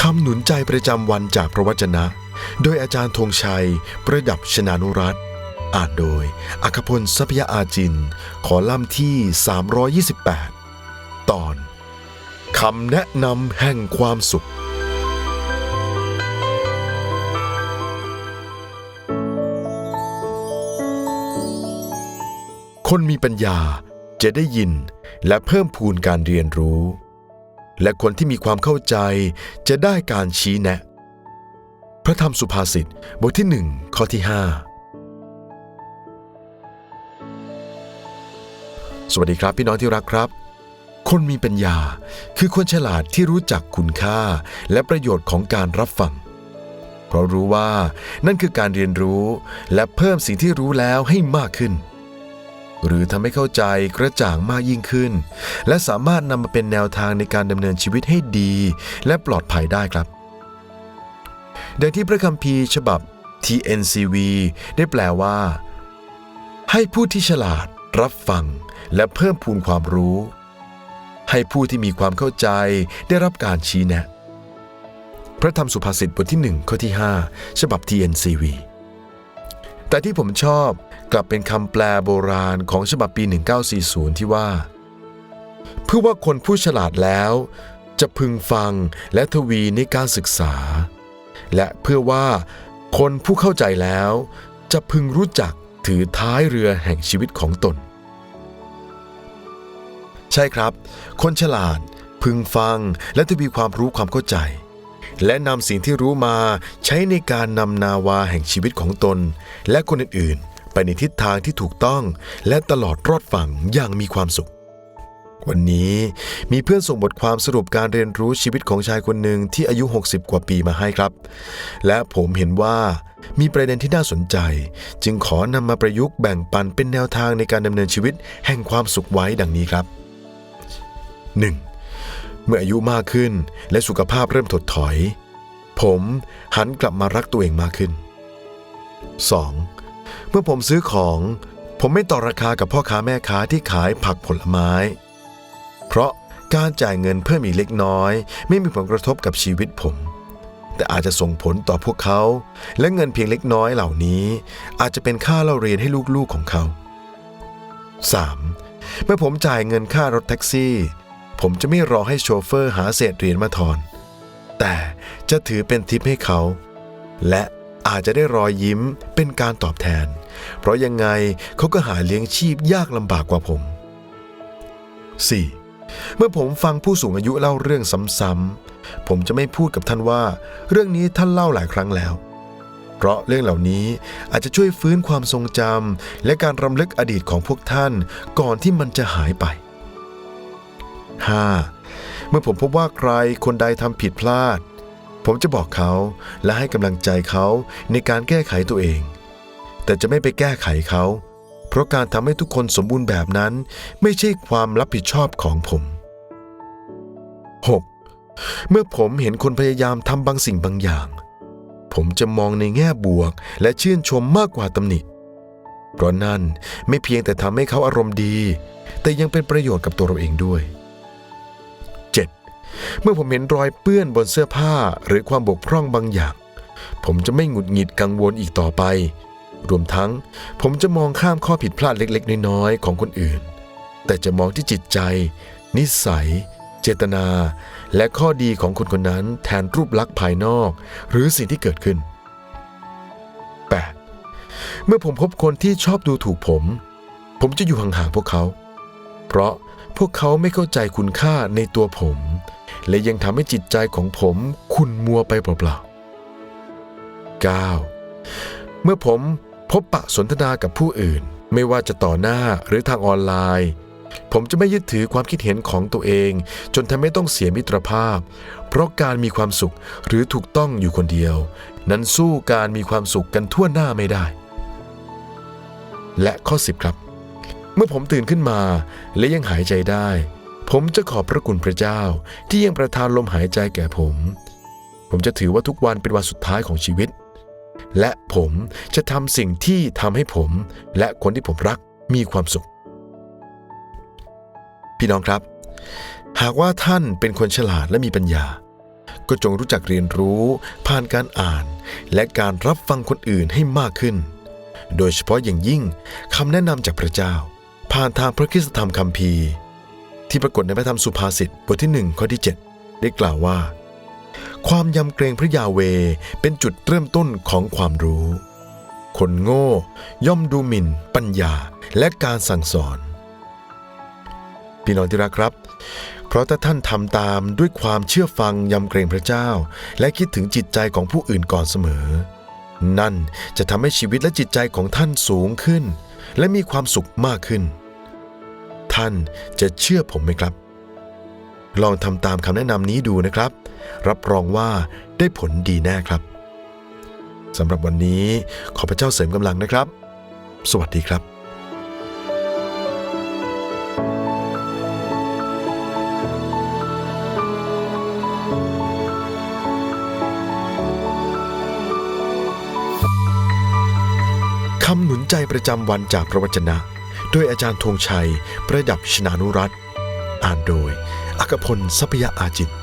คำหนุนใจประจำวันจากพระวจนะ โดยอาจารย์ธงชัย ประดับชนานุรัตอ่านโดย อัคพลทรัพยาอาจิน ขอล่ำที่ 328 ตอน คำแนะนำแห่งความสุข คนมีปัญญาจะได้ยินและเพิ่มพูนการเรียนรู้ และคนที่มีความเข้าใจจะได้การชี้แนะ พระธรรมสุภาษิตบทที่หนึ่งข้อที่ห้าสวัสดีครับพี่น้องที่รักครับ คนมีปัญญาคือคนฉลาดที่รู้จักคุณค่าและประโยชน์ของการรับฟัง เพราะรู้ว่านั่นคือการเรียนรู้และเพิ่มสิ่งที่รู้แล้วให้มากขึ้น หรือทำให้เข้าใจกระจ่างมากยิ่งขึ้น และสามารถนำมาเป็นแนวทางในการดำเนินชีวิตให้ดี และปลอดภัยได้ครับดังที่พระคัมภีร์ฉบับ TNCV ได้แปลว่า ให้ผู้ที่ฉลาดรับฟัง และเพิ่มพูนความรู้ ให้ผู้ที่มีความเข้าใจได้รับการชี้แนะ พระธรรมสุภาษิตบทที่ 1 ข้อที่ 5 ฉบับ TNCV แต่ที่ผมชอบกลับเป็นคำแปลโบราณของฉบับปี 1940 ที่ว่า เพื่อว่าคนผู้ฉลาดแล้ว จะพึงฟังและทวีในการศึกษา และเพื่อว่าคนผู้เข้าใจแล้ว จะพึงรู้จักถือท้ายเรือแห่งชีวิตของตน ใช่ครับ คนฉลาดพึงฟังและทวีความรู้ความเข้าใจ และนำสิ่งที่รู้มาใช้ในการนำนาวาแห่งชีวิตของตน และคนอื่นๆ ไปในทิศทางที่ถูกต้องและตลอดรอดฝั่งอย่างมีความสุข วันนี้มีเพื่อนส่งบทความสรุปการเรียนรู้ชีวิตของชายคนหนึ่งที่อายุ 60 กว่าปีมาให้ครับ และผมเห็นว่ามีประเด็นที่น่าสนใจ จึงขอนำมาประยุกต์แบ่งปันเป็นแนวทางในการดำเนินชีวิตแห่งความสุขไว้ดังนี้ครับ 1. เมื่ออายุมากขึ้นและสุขภาพเริ่มถดถอย ผมหันกลับมารักตัวเองมากขึ้น 2. เมื่อผมซื้อของ ผมไม่ต่อราคากับพ่อค้าแม่ค้าที่ขายผักผลไม้ เพราะการจ่ายเงินเพิ่มอีกเล็กน้อย ไม่มีผลกระทบกับชีวิตผม แต่อาจจะส่งผลต่อพวกเขา และเงินเพียงเล็กน้อยเหล่านี้ อาจจะเป็นค่าเล่าเรียนให้ลูกๆของเขา 3. เมื่อผมจ่ายเงินค่ารถแท็กซี่ ผมจะไม่รอให้โชเฟอร์หาเศษเหรียญมาทอน แต่จะถือเป็นทิปให้เขา และอาจจะได้รอยยิ้มเป็นการตอบแทน เพราะยังไงเขาก็หาเลี้ยงชีพยากลำบากกว่าผม 4. เมื่อผมฟังผู้สูงอายุเล่าเรื่องซ้ำๆ ผมจะไม่พูดกับท่านว่า เรื่องนี้ท่านเล่าหลายครั้งแล้ว เพราะเรื่องเหล่านี้อาจจะช่วยฟื้นความทรงจำและการรำลึกอดีตของพวกท่านก่อนที่มันจะหายไป 5. เมื่อผมพบว่าใครคนใดทำผิดพลาด ผมจะบอกเขาและให้กำลังใจเขาในการแก้ไขตัวเอง แต่จะไม่ไปแก้ไขเขา เพราะการทำให้ทุกคนสมบูรณ์แบบนั้น ไม่ใช่ความรับผิดชอบของผม 6. เมื่อผมเห็นคนพยายามทำบางสิ่งบางอย่าง ผมจะมองในแง่บวกและชื่นชมมากกว่าตำหนิเพราะนั่นไม่เพียงแต่ทำให้เขาอารมณ์ดี แต่ยังเป็นประโยชน์กับตัวเราเองด้วย เมื่อผมเห็นรอยเปื้อนบนเสื้อผ้าหรือความบกพร่องบางอย่าง ผมจะไม่หงุดหงิดกังวลอีกต่อไป รวมทั้งผมจะมองข้ามข้อผิดพลาดเล็กๆ น้อยๆของคนอื่น แต่จะมองที่จิตใจ นิสัย เจตนา และข้อดีของคนคนนั้นแทนรูปลักษณ์ภายนอก หรือสิ่งที่เกิดขึ้น 8. เมื่อผมพบคนที่ชอบดูถูกผม ผมจะอยู่ห่างๆพวกเขา เพราะพวกเขาไม่เข้าใจคุณค่าในตัวผม และยังทำให้จิตใจของผมขุ่นมัวไปเปล่าๆ 9. เมื่อผมพบปะสนทนากับผู้อื่น ไม่ว่าจะต่อหน้าหรือทางออนไลน์ ผมจะไม่ยึดถือความคิดเห็นของตัวเอง จนทำให้ต้องเสียมิตรภาพ เพราะการมีความสุขหรือถูกต้องอยู่คนเดียว นั้นสู้การมีความสุขกันทั่วหน้าไม่ได้ และข้อ 10 ครับ เมื่อผมตื่นขึ้นมาและยังหายใจได้ ผมจะขอบพระคุณพระเจ้าที่ยังประทานลมหายใจแก่ผม ผมจะถือว่าทุกวันเป็นวันสุดท้ายของชีวิต และผมจะทำสิ่งที่ทำให้ผม และคนที่ผมรักมีความสุข พี่น้องครับ หากว่าท่านเป็นคนฉลาดและมีปัญญา ก็จงรู้จักเรียนรู้ผ่านการอ่าน และการรับฟังคนอื่นให้มากขึ้น โดยเฉพาะอย่างยิ่งคำแนะนำจากพระเจ้า ผ่านทางพระคิสตธรรมคัมภีร์ ที่ปรากฏในพระธรรมสุภาษิตบทที่หนึ่งข้อที่ 7 ได้กล่าวว่า ความยำเกรงพระยาเวเป็นจุดเริ่มต้นของความรู้ คนโง่ย่อมดูหมิ่น ปัญญาและการสั่งสอน พี่น้องที่รักครับ เพราะถ้าท่านทำตามด้วยความเชื่อฟังยำเกรงพระเจ้า และคิดถึงจิตใจของผู้อื่นก่อนเสมอ นั่นจะทำให้ชีวิตและจิตใจของท่านสูงขึ้น และมีความสุขมากขึ้น ท่านจะเชื่อผมไหมครับ ลองทำตามคำแนะนำนี้ดูนะครับ รับรองว่าได้ผลดีแน่ครับสำหรับวันนี้ขอพระเจ้าเสริมกำลังนะครับ สวัสดีครับคำหนุนใจประจำวันจากพระวจนะ ด้วยอาจารย์ธงชัย ประดับชนานุรัตอ่านโดย อักพลทรัพยาอาจิต